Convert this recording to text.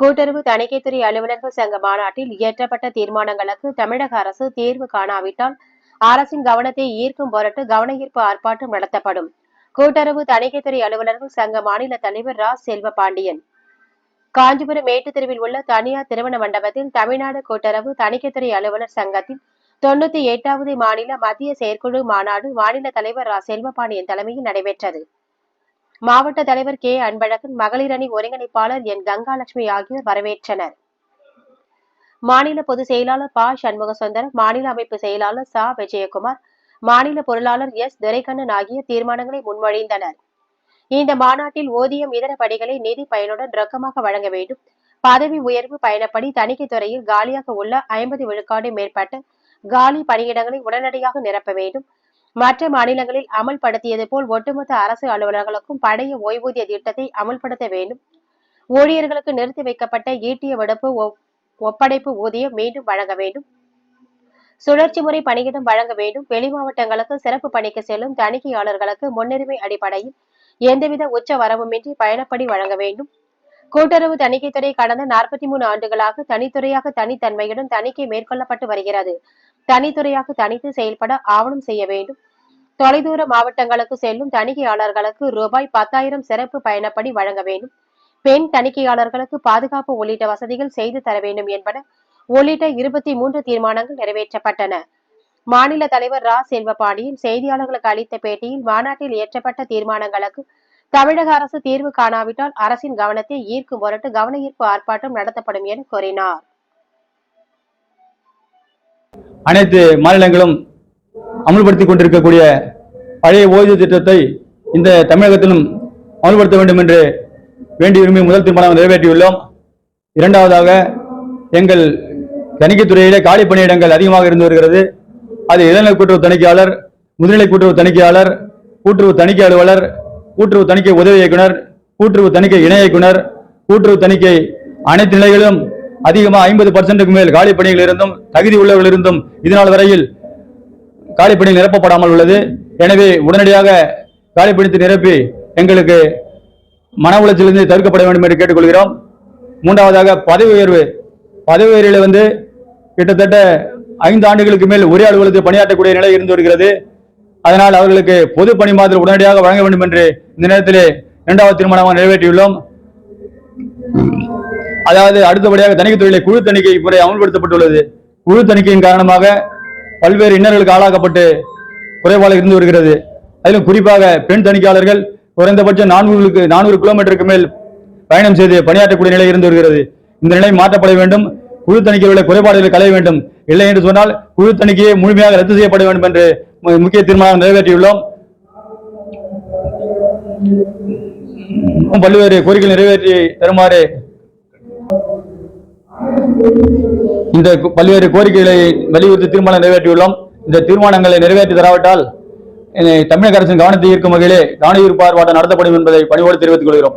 கூட்டுறவு தணிக்கைத்துறை அலுவலர்கள் சங்க மாநாட்டில் இயற்றப்பட்ட தீர்மானங்களுக்கு தமிழக அரசு தீர்வு காணாவிட்டால் அரசின் கவனத்தை ஈர்க்கும் பொருட்டு கவனஈர்ப்பு ஆர்ப்பாட்டம் நடத்தப்படும். கூட்டுறவு தணிக்கைத்துறை அலுவலர்கள் சங்க மாநில தலைவர் ரா. செல்வபாண்டியன். காஞ்சிபுரம் மேட்டுத் தெருவில் உள்ள தனியார் திருமண மண்டபத்தில் தமிழ்நாடு கூட்டுறவு தணிக்கைத்துறை அலுவலர் சங்கத்தின் தொண்ணூத்தி எட்டாவது மாநில மத்திய செயற்குழு மாநாடு மாநில தலைவர் ரா. செல்வபாண்டியன் தலைமையில் நடைபெற்றது. மாவட்ட தலைவர் கே. அன்பழகன் மகளிர் அணி ஒருங்கிணைப்பாளர் என். கங்காலட்சுமி ஆகியோர் வரவேற்றனர். மாநில பொதுச் செயலாளர் ப. சண்முகசுந்தரம் மாநில அமைப்பு செயலாளர் சா. விஜயகுமார் மாநில பொருளாளர் எஸ். துரைக்கண்ணன் ஆகிய தீர்மானங்களை முன்மொழிந்தனர். இந்த மாநாட்டில் ஊதியம் இதர படிகளை நிதி பயனுடன் ரொக்கமாக வழங்க வேண்டும். பதவி உயர்வு பயணப்படி தணிக்கை துறையில் காலியாக உள்ள ஐம்பது விழுக்காடு மேற்பட்ட காலி பணியிடங்களை உடனடியாக நிரப்ப வேண்டும். மற்ற மாநிலங்களில் அமல்படுத்தியது போல் ஒட்டுமொத்த அரசு அலுவலர்களுக்கும் பழைய ஓய்வூதிய திட்டத்தை அமல்படுத்த வேண்டும். ஊழியர்களுக்கு நிறுத்தி வைக்கப்பட்ட ஈட்டிய விடுப்பு ஒப்படைப்பு ஊதியம் மீண்டும் வழங்க வேண்டும். சுழற்சி முறை பணியிடம் வழங்க வேண்டும். வெளி மாவட்டங்களுக்கு சிறப்பு பணிக்கு செல்லும் தணிக்கையாளர்களுக்கு முன்னுரிமை அடிப்படையில் எந்தவித உச்ச வரவுமின்றி பயணப்படி வழங்க வேண்டும். கூட்டுறவு தணிக்கைத்துறை கடந்த நாற்பத்தி மூணு ஆண்டுகளாக தனித்துறையாக தனித்தன்மையுடன் தணிக்கை மேற்கொள்ளப்பட்டு வருகிறது. தனித்துறையாக தனித்து செயல்பட ஆவணம் செய்ய வேண்டும். தொலைதூர மாவட்டங்களுக்கு செல்லும் தணிக்கையாளர்களுக்கு ரூபாய் பத்தாயிரம் சிறப்பு பயணப்படி வழங்க வேண்டும். பெண் தணிக்கையாளர்களுக்கு பாதுகாப்பு உள்ளிட்ட வசதிகள் செய்து தர வேண்டும் என்பன உள்ளிட்ட இருபத்தி மூன்று தீர்மானங்கள் நிறைவேற்றப்பட்டன. மாநில தலைவர் ரா. செல்வபாண்டியன் செய்தியாளர்களுக்கு அளித்த பேட்டியில் மாநாட்டில் இயற்றப்பட்ட தீர்மானங்களுக்கு தமிழக அரசு தீர்வு காணாவிட்டால் அரசின் கவனத்தை ஈர்க்கும் பொருட்டு கவன ஈர்ப்பு ஆர்ப்பாட்டம் நடத்தப்படும் என கூறினார். அனைத்து மாநிலங்களும் அமல்படுத்திக் கொண்டிருக்கக்கூடிய பழைய ஓய்வு திட்டத்தை இந்த தமிழகத்திலும் அமல்படுத்த வேண்டும் என்று வேண்டி விரும்பி முதல் தீர்மானம் நிறைவேற்றியுள்ளோம். இரண்டாவதாக எங்கள் தணிக்கைத்துறையிலே காலி பணியிடங்கள் அதிகமாக இருந்து வருகிறது. அது இளநிலை கூட்டுறவு தணிக்கையாளர் முதுநிலை கூட்டுறவு தணிக்கையாளர் கூட்டுறவு தணிக்கை அலுவலர் கூட்டுறவு தணிக்கை உதவி இயக்குனர் கூட்டுறவு தணிக்கை இணை இயக்குனர் கூட்டுறவு தணிக்கை அனைத்து நிலைகளிலும் அதிகமாக ஐம்பது பர்சன்ட்டுக்கு மேல் காலி பணிகள் இருந்தும் தகுதி உள்ளவர்கள் இருந்தும் இதனால் வரையில் காலி பணி நிரப்பப்படாமல் உள்ளது. எனவே உடனடியாக காலி பணித்து நிரப்பி எங்களுக்கு மன உளைச்சலிருந்து தவிர்க்கப்பட வேண்டும் என்று கேட்டுக்கொள்கிறோம். மூன்றாவதாக பதவி உயர்வு. பதவி உயர்வில் வந்து கிட்டத்தட்ட ஐந்து ஆண்டுகளுக்கு மேல் ஒரே அலுவலகத்தில் பணியாற்றக்கூடிய நிலை இருந்து வருகிறது. அதனால் அவர்களுக்கு பொது பணி மாதிரி உடனடியாக வழங்க வேண்டும் என்று இந்த நேரத்திலே இரண்டாவது தீர்மானமாக நிறைவேற்றியுள்ளோம். அதாவது அடுத்தபடியாக தணிக்கை துறையிலே குழு தணிக்கை முறை அமல்படுத்தப்பட்டுள்ளது. குழு தணிக்கையின் காரணமாக பல்வேறு இன்னர்களுக்கு ஆளாக்கப்பட்டு குறைபாடு இருந்து வருகிறது. அதிலும் குறிப்பாக பெண் தணிக்கையாளர்கள் குறைந்தபட்சம் நானூறுக்கு நானூறு கிலோமீட்டருக்கு மேல் பயணம் செய்து பணியாற்றக்கூடிய நிலை இருந்து வருகிறது. இந்த நிலை மாற்றப்பட வேண்டும். குழு தணிக்கையில் உள்ள குறைபாடுகளை களைய வேண்டும். இல்லை என்று சொன்னால் குழு தணிக்கையை முழுமையாக ரத்து செய்யப்பட வேண்டும் என்று முக்கிய தீர்மானம் நிறைவேற்றியுள்ளோம். பல்வேறு கோரிக்கை நிறைவேற்றி தருமாறு இந்த பல்வேறு கோரிக்கைகளை வலியுறுத்தி தீர்மானம் நிறைவேற்றியுள்ளோம். இந்த தீர்மானங்களை நிறைவேற்றி தராவிட்டால் தமிழக அரசின் கவனத்தை ஈர்க்கும் வகையிலே கவன ஈர்ப்பு ஆர்ப்பாட்டம் நடத்தப்படும் என்பதை பணிவோடு தெரிவித்துக் கொள்கிறோம்.